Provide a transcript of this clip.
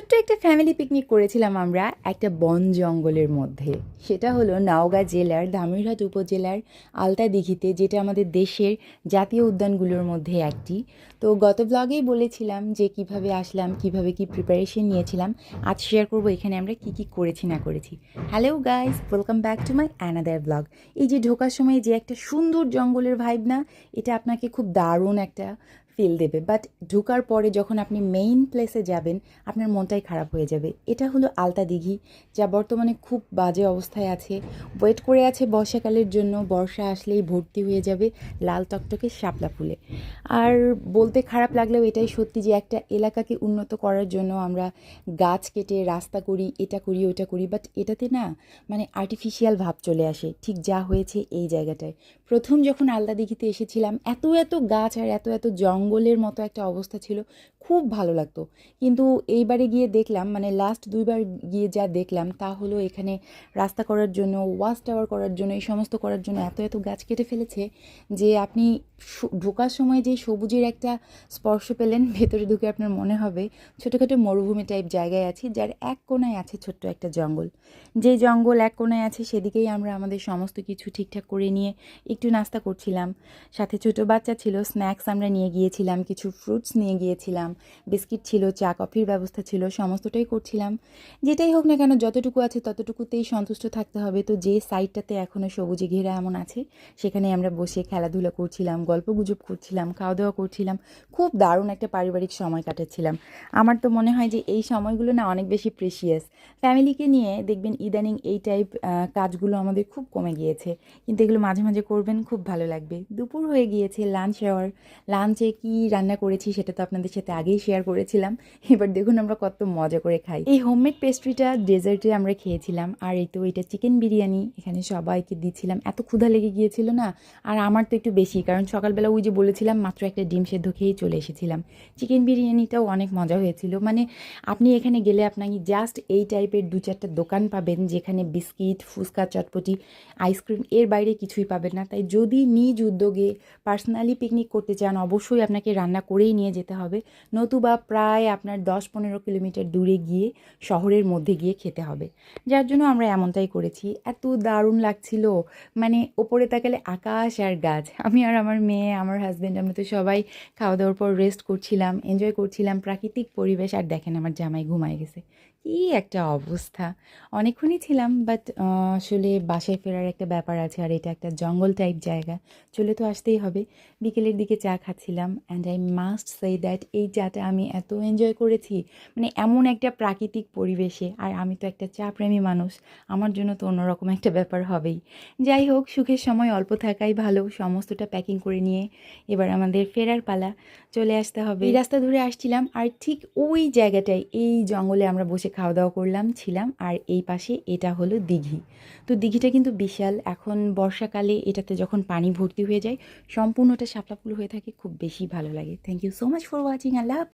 ছোট্ট একটা family picnic করেছিলাম আমরা একটা বন জঙ্গলের মধ্যে। সেটা হলো নওগাঁ জেলার দামিরহাট উপজেলার আলতা দিঘিতে, যেটা আমাদের দেশের জাতীয় উদ্যানগুলোর মধ্যে একটি। তো গত ব্লগেই বলেছিলাম যে কীভাবে আসলাম, কীভাবে কি প্রিপারেশন নিয়েছিলাম। আজ শেয়ার করব এখানে আমরা কি কি করেছি, না করেছি। Hello guys welcome back to my another vlog এই যে ঢোকার সময় যে একটা সুন্দর জঙ্গলের ভাইব না, এটা আপনাকে খুব দারুণ একটা ফিল দেবে। বাট ঢুকার পরে যখন আপনি মেইন প্লেসে যাবেন, আপনার মনটাই খারাপ হয়ে যাবে। এটা হলো আলতা দিঘি, যা বর্তমানে খুব বাজে অবস্থায় আছে। ওয়েট করে আছে বর্ষাকালের জন্য, বর্ষা আসলেই ভর্তি হয়ে যাবে লাল টকটকে শাপলা ফুলে। আর বলতে খারাপ লাগলেও এটাই সত্যি যে একটা এলাকাকে উন্নত করার জন্য আমরা গাছ কেটে রাস্তা করি, এটা করি, ওটা করি বাট এটাতে না মানে আর্টিফিশিয়াল ভাব চলে আসে। ঠিক যা হয়েছে এই জায়গাটায়। প্রথম যখন আলতা দিঘিতে এসেছিলাম, এত এত গাছ আর এত এত জঙ্গলের মতো একটা অবস্থা ছিল, খুব ভালো লাগতো। কিন্তু এইবারে গিয়ে দেখলাম মানে লাস্ট দুইবার গিয়ে যা দেখলাম, তা হলো এখানে রাস্তা করার জন্য, ওয়াচ টাওয়ার করার জন্য, এই সমস্ত করার জন্য এত এত গাছ কেটে ফেলেছে যে আপনি ঢোকার সময় যে সবুজের একটা স্পর্শ পেলেন, ভেতরে ঢুকে আপনার মনে হবে ছোটোখাটো মরুভূমি টাইপ জায়গায় আছি, যার এক কোনায় আছে ছোট্ট একটা জঙ্গল। যে জঙ্গল এক কোনায় আছে, সেদিকেই আমরা আমাদের সমস্ত কিছু ঠিকঠাক করে নিয়ে একটু নাস্তা করছিলাম। সাথে ছোট বাচ্চা ছিল স্ন্যাক্স আমরা নিয়ে গিয়েছিলাম কিছু ফ্রুটস নিয়ে গিয়েছিলাম, বিস্কিট ছিল, চা, কফির ব্যবস্থা ছিল, সমস্তটাই করছিলাম। যেটাই হোক না কেন, যতটুকু আছে ততটুকুতেই সন্তুষ্ট থাকতে হবে। তো যে সাইডটাতে এখনও সবুজে ঘেরা এমন আছে, সেখানে আমরা বসে খেলাধুলা করছিলাম, গল্প গুজব করছিলাম, খাওয়া দাওয়া করছিলাম, খুব দারুণ একটা পারিবারিক সময় কাটাচ্ছিলাম। আমার তো মনে হয় যে এই সময়গুলো না অনেক বেশি প্রেশিয়াস ফ্যামিলিকে নিয়ে দেখবেন ইদানিং এই টাইপ কাজগুলো আমাদের খুব কমে গিয়েছে। কিন্তু এগুলো মাঝে মাঝে করবেন, খুব ভালো লাগবে। দুপুর হয়ে গিয়েছে লাঞ্চ আওয়ার লাঞ্চে কি রান্না করেছি সেটা তো আপনাদের সাথে আগেই শেয়ার করেছিলাম। এবার দেখুন আমরা কত মজা করে খাই। এই হোমমেড পেস্ট্রিটা ডেজার্টে আমরা খেয়েছিলাম, আর এই তো এটা চিকেন বিরিয়ানি, এখানে সবাইকে দিচ্ছিলাম। এত ক্ষুধা লেগে গিয়েছিল না? আর আমার তো একটু বেশি, কারণ সকালবেলা ওই যে বলেছিলাম, মাত্র একটা ডিম সেদ্ধ খেয়েই চলে এসেছিলাম। চিকেন বিরিয়ানিটাও অনেক মজা হয়েছিল। মানে আপনি এখানে গেলে আপনাকে জাস্ট এই টাইপের দু চারটা দোকান পাবেন, যেখানে বিস্কিট, ফুচকা, চটপটি আইসক্রিম এর বাইরে কিছুই পাবেন না। তাই যদি নিজ উদ্যোগে পার্সোনালি পিকনিক করতে চান, অবশ্যই আপনাকে রান্না করেই নিয়ে যেতে হবে। নতুবা প্রায় আপনার দশ পনেরো কিলোমিটার দূরে গিয়ে শহরের মধ্যে গিয়ে খেতে হবে। যার জন্য আমরা এমনটাই করেছি। এত দারুণ লাগছিল। মানে ওপরে তাকালে আকাশ আর গাছ। আমি আর আমার মেয়ে, আমার হাজব্যান্ড আমরা তো সবাই খাওয়া দাওয়ার পর রেস্ট করছিলাম এনজয় করছিলাম প্রাকৃতিক পরিবেশ। আর দেখেন আমার জামাই ঘুমায় গেছে। কি একটা অবস্থা। অনেকক্ষণই ছিলাম বাট আসলে বাসায় ফেরার একটা ব্যাপার আছে। আর এটা একটা জঙ্গল টাইপ জায়গা। চলে তো আসতেই হবে। বিকেলের দিকে চা খাচ্ছিলাম। And I must say that এই চাটা আমি এত এনজয় করেছি। মানে এমন একটা প্রাকৃতিক পরিবেশে, আর আমি তো একটা চা প্রেমী মানুষ, আমার জন্য তো অন্যরকম একটা ব্যাপার হবেই। যাই হোক, সুখের সময় অল্প থাকাই ভালো, সমস্তটা প্যাকিং করে নিয়ে এবার আমাদের ফেরার পালা চলে আসতে হবে। এই রাস্তা ধরে আসছিলাম, আর ঠিক ওই জায়গাটায়, এই জঙ্গলে আমরা বসে খাওয়া দাওয়া করলাম, ছিলাম, আর এই পাশে এটা হলো দিঘি। তো দিঘিটা কিন্তু বিশাল, এখন বর্ষাকালে এটাতে যখন পানি ভর্তি হয়ে যায়, সম্পূর্ণটা শাপলা ফুল হয়ে থাকে, খুব বেশি ভালো লাগে। Thank you so much for watching Allah